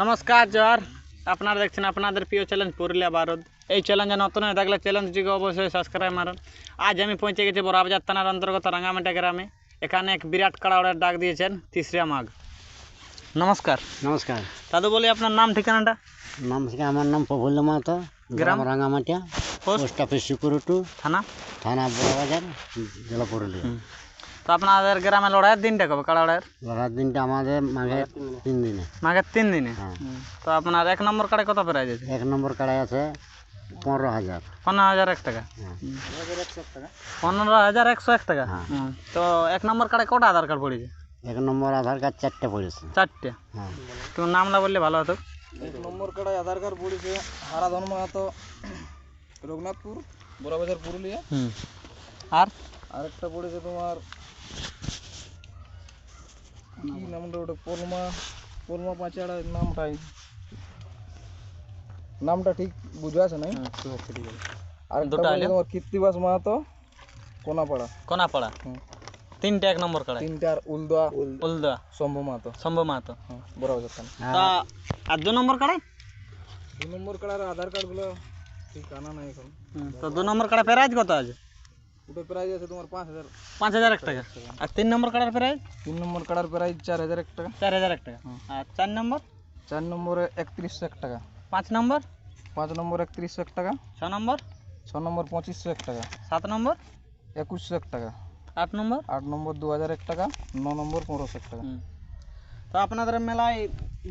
নমস্কার জোয়ার। আপনারা দেখছেন আপনাদের প্রিয় চ্যালেঞ্জ পুরুলিয়া ভারত এই চ্যালেঞ্জে নতুন হয়ে থাকলে চ্যালেঞ্জটিকে অবশ্যই সাবস্ক্রাইব মারুন। আজ আমি পৌঁছে গেছি বড়াবাজার থানার অন্তর্গত রাঙ্গামাটা গ্রামে। এখানে এক বিরাট কাড়াওয়াড়ের ডাক দিয়েছেন তিসরা মাঘ নমস্কার। নমস্কার। দাদু বলি আপনার নাম ঠিকানাটা? নাম থেকে আমার নাম প্রফুল্ল মাহাতো। গ্রাম রাঙামাটিয়া পোস্ট? অফিস সুকুরুটু থানা? থানা বড়বাজার জেলা পুরুলিয়া। তো আপনাদের গ্রামে লড়াইয়ের দিনটা কবে? কাড়াওয়াড়ের লড়ার দিনটা আমাদের মাঘে তিন দিনে। মাঘের তিন দিনে? হ্যাঁ। তো আপনার এক নম্বর কাড়ে কত প্রাইজ আছে? এক নম্বর কাড়াই আছে পনেরো হাজার। পনেরো হাজার এক টাকা। হ্যাঁ। পনেরো হাজার একশো এক টাকা। হ্যাঁ। তো এক নম্বর কার্ডে কটা আধার কার্ড পড়েছে? এক নম্বর আধার কার্ড চারটে পড়েছে। চারটে? হ্যাঁ। তোমার নামটা বললে ভালো হতো? এক নম্বর কাড়ায় আধার কার্ড পড়েছে হারাধন মাহাতো রঘুনাথপুর বড়বাজার পুরুলিয়া। আর? আরেকটা পড়েছে তোমার কি নামটা ওটা? পলমা পলমা পাঁচাড়া নামটাই নামটা ঠিক বুঝা আছে নাই আরেকটা দুটো আইলে? তোমার কীর্তিবাস মাহাতো কোনাপাড়া। কোনাপাড়া। তিনটে এক নম্বর কাড়ায়। তিনটার উলদা উলদা। শম্ভু মাহাতো। শম্ভু মাহাতো। হ্যাঁ বড়বাজার থানা তা আর দু নম্বর কাড়ায়? দু নম্বর কাড়ার আধার কার্ডগুলো ঠিক আনা নাই এখন। তো দু নম্বর কাড়া প্রাইজ কত আছে? ওটা প্রাইস আছে তোমার পাঁচ হাজার পাঁচ হাজার এক টাকা আর তিন নম্বর কাড়ার প্রাইজ তিন নম্বর কাড়ার প্রাইস চার হাজার এক টাকা চার হাজার এক টাকা হুম। আর চার নম্বর চার নম্বরে একত্রিশশো এক টাকা পাঁচ নম্বর পাঁচ নম্বর একত্রিশশো এক টাকা ছ নম্বর ছ নম্বর পঁচিশশো এক টাকা সাত নম্বর একুশশো এক টাকা আট নম্বর আট নম্বর দু হাজার এক টাকা ন নম্বর পনেরোশো এক টাকা হুম। তো আপনাদের মেলায়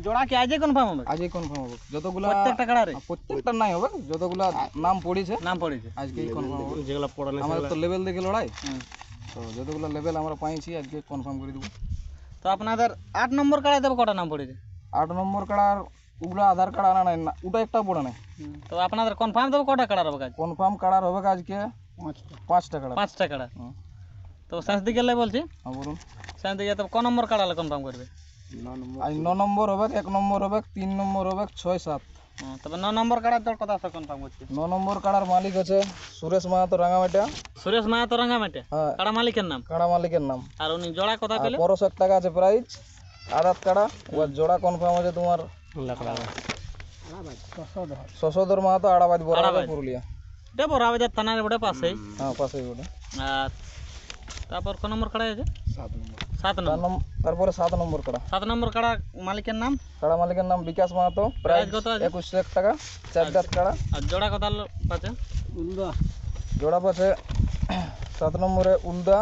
জোড়া কি আজই কনফার্ম হবে? আজই কনফার্ম হবে। যতগুলা প্রত্যেকটা কাড়ারে প্রত্যেকটা নাই হবে। যতগুলা নাম পড়েছে নাম পড়েছে। আজকেই কনফার্ম হবে। যেগুলো পড়ানো আমাদের তো লেভেল দেখে লড়াই। তো যতগুলো লেভেল আমরা পাইছি আজকে কনফার্ম করে দেবো। তো আপনাদের আট নম্বর কাড়ায় দেবো কটা নাম পড়েছে। আট নম্বর কাড়ার ওগুলো আধার কার্ড আনা নাই না ওটা একটা পড়ে নাই। তো আপনাদের কনফার্ম দেবো কটা কাড়ার হবে কাজ কনফার্ম কাড়ার হবে আজকে পাঁচটা। কাড়া পাঁচটা কাড়া তো শেষ দিকে গেলে বলছি। হ্যাঁ বলুন। শেষ দিকে তো ক নম্বর কাড়ালে কনফার্ম করবে? ন নম্বর হবে এক নম্বর হবে তিন নম্বর হবে ছয় সাত। তবে ন নম্বর কাড়ার তোর কথা কনফার্ম করছি ন নম্বর কাড়ার মালিক আছে সুরেশ মাহাতো রাঙামাটিয়া। সুরেশ মাহাতো হ্যাঁ। কাড়া মালিকের নাম? কাড়া মালিকের নাম। আর উনি জোড়া কথা টাকা আছে প্রাইস আদাত কাড়া। ওর জোড়া কনফার্ম আছে তোমার শশধর মাহাতো আড়াবাদ বড় পুরুলিয়া। এটা বড় থানার ওটা পাশেই। হ্যাঁ পাশেই আর তারপর ক নম্বর কাড়া আছে? সাত নম্বর। সাত নম্বর। নম্বর তারপরে সাত নম্বর কাড়া। সাত নম্বর কাড়া মালিকের নাম? কাড়া মালিকের নাম বিকাশ মাহাতো। প্রাইস কত আছে? একুশশো এক টাকা। চার দাঁত কাড়া। আর জোড়া কথা আছে জোড়া পাশে সাত নম্বরে উলদা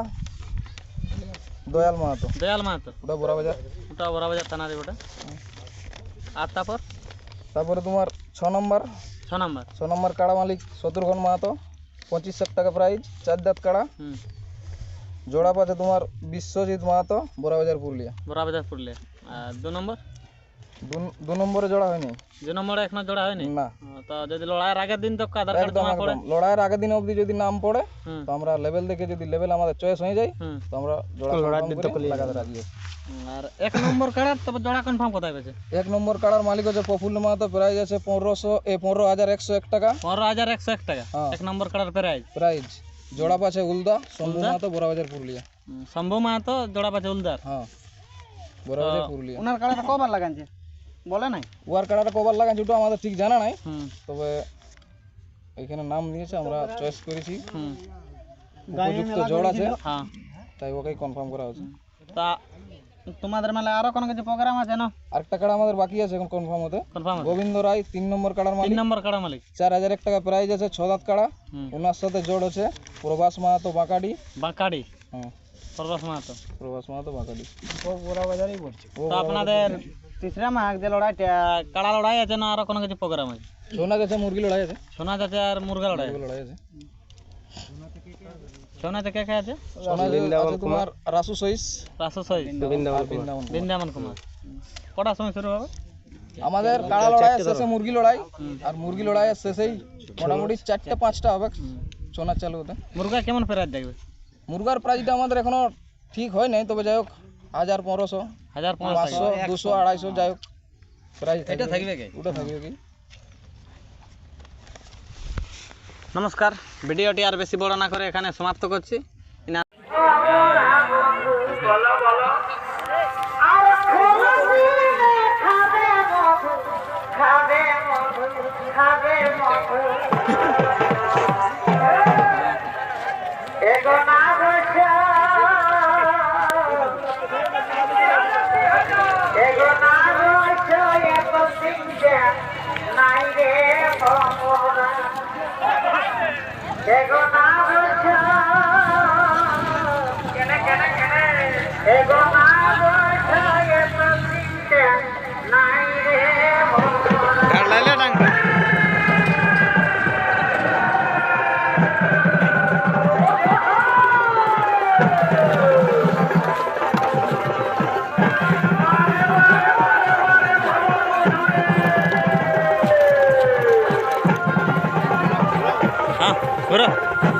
দয়াল মাহাতো। দয়াল মাহাতো। ওটা বড় বাজার। ওটা বড় বাজার থানা থানার ওটা। আর তারপর? তারপরে তোমার ছ নম্বর। ছ নম্বর। ছ নম্বর কাড়া মালিক শত্রুঘ্ন মাহাতো। পঁচিশশো টাকা প্রাইস চার দাঁত কাড়া। হুম। জোড়া পাচ্ছে তোমার বিশ্বজিৎ মাহাতো বড়াবাজার পুরুলিয়া। বড় বাজার পুরুলিয়া। আর দু নম্বর? দু- নম্বরে জোড়া হয়নি। দু নম্বরে এখনও জোড়া হয়নি? না। তো যদি লড়াইয়ের আগের দিন তো আধার কার্ড জমা পড়ে। লড়াইয়ের আগের দিন অবধি যদি নাম পড়ে তো আমরা লেভেল দেখে যদি লেভেল আমাদের চয়েস হয়ে যায় তো আমরা জোড়া confirm করে লাগাতে রাজি আছি। আর এক নম্বর কার্ড তবে জোড়া কনফার্ম কোথায় পেয়েছে? এক নম্বর কাড়ার মালিক হচ্ছে প্রফুল্ল মাহাতো প্রাইস আছে পনেরোশো এ পনেরো হাজার একশো এক টাকা। পনেরো হাজার একশো এক টাকা। হ্যাঁ। এক নম্বর কার্ডের প্রাইজ প্রাইস জোড়া পাছে উলদা শম্ভু মাহাতো বড়াবাজার পুরুলিয়া শম্ভু মাহাতো জোড়া পাছে উলদার। হ্যাঁ বড়াবাজার পুরুলিয়া। ওনার কাড়াটা কবার লাগানছে? বলে নাই? ওয়ার কাড়াটা কবার লাগানছে ওটা আমাদের ঠিক জানা নাই। তবে এখানে নাম নিয়েছে আমরা চয়েস করেছি। হুম। উপযুক্ত জোড় আছে। হ্যাঁ। তাই ওকেই কনফার্ম করা হচ্ছে তা তোমাদের মেলায় আরও কোনো কিছু প্রোগ্রাম আছে না? আরেকটা কাড়া আমাদের বাকি আছে এখন কনফার্ম হতে। কনফার্ম গোবিন্দ রায় তিন নম্বর কাড়ার তিন নম্বর কার্ড মালিক। চার হাজার এক টাকা প্রাইস আছে ছ দাঁত কাড়া। ওনার সাথে জোড় আছে প্রভাস মাহাতো বাঁকাডি। বাঁকাড়ি? হ্যাঁ। সর্বাস মাহাতো। প্রভাস মাহাতো বাঁকাডি। ও তো বড় আপনাদের তিসরা মাঘ যে লড়াইটা কাড়া লড়াই আছে না আরও কোনো কিছু প্রোগ্রাম আছে? সোনা গেছে মুরগি লড়াই আছে। সোনা যাচ্ছে আর মুরগা লড়াই মুরগি লড়াই আছে? সোনাতে কে কে আছে? সোনা আছে রাসু সইস। রাসু সই আর বৃন্দাবন বৃন্দাবন কুমার। কটার সময় শুরু হবে? আমাদের কাড়া লড়াই শেষে মুরগি লড়াই। আর মুরগি লড়াই শেষেই মোটামুটি চারটে পাঁচটা হবে। সোনার চালু হতে। মুরগা কেমন প্রাইস দেখবে? মুরগার প্রাইসটা আমাদের এখনও ঠিক হয় নাই তবে যাই হোক হাজার পনেরোশো হাজার পাঁচশো দুশো আড়াইশো যাই হোক। প্রাইস এটা থাকবে কি? ওটা থাকবে কি? নমস্কার ভিডিওটি আর বেশি বড় না করে এখানে সমাপ্ত করছি Bora.